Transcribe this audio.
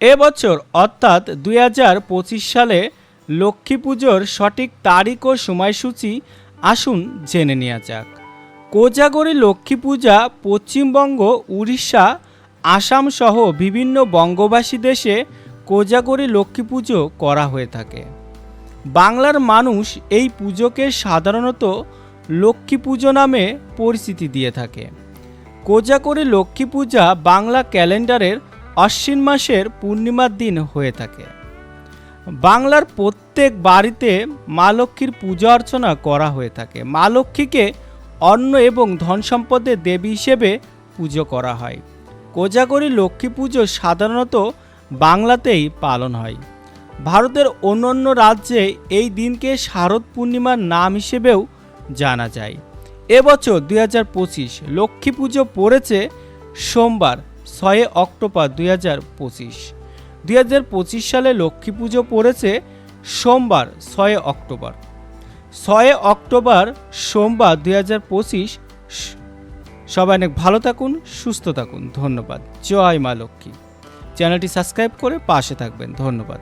এবছর অর্থাৎ দু হাজার পঁচিশ সালে লক্ষ্মী পুজোর সঠিক তারিখ ও সময়সূচি আসুন জেনে নেওয়া যাক। কোজাগরী লক্ষ্মী পূজা পশ্চিমবঙ্গ, উড়িষ্যা, আসাম সহ বিভিন্ন বঙ্গবাসী দেশে কোজাগরী লক্ষ্মী পুজো করা হয়ে থাকে। বাংলার মানুষ এই পুজোকে সাধারণত লক্ষ্মী পুজো নামে পরিচিতি দিয়ে থাকে। কোজাগরী লক্ষ্মী পূজা বাংলা ক্যালেন্ডারের অশ্বিন মাসের পূর্ণিমার দিন হয়ে থাকে। বাংলার প্রত্যেক বাড়িতে মা লক্ষ্মীর পূজা অর্চনা করা হয়ে থাকে। মা লক্ষ্মীকে অন্ন এবং ধন সম্পদের দেবী হিসেবে পুজো করা হয়। কোজাগরী লক্ষ্মী পুজো সাধারণত বাংলাতেই পালন হয়। ভারতের অন্যান্য রাজ্যে এই দিনকে শারদ পূর্ণিমার নাম হিসেবেও জানা যায়। এবছর দুই হাজার পঁচিশ লক্ষ্মী পুজো পড়েছে সোমবার। ছয় অক্টোবর দুই হাজার পঁচিশ। দুই হাজার পঁচিশ সালে লক্ষ্মী পুজো পড়েছে সোমবার, ছয় অক্টোবর। ছয় অক্টোবর সোমবার দুই হাজার পঁচিশ। সবাই অনেক ভালো থাকুন, সুস্থ থাকুন। ধন্যবাদ। জয় মা লক্ষ্মী। চ্যানেলটি সাবস্ক্রাইব করে পাশে থাকবেন। ধন্যবাদ।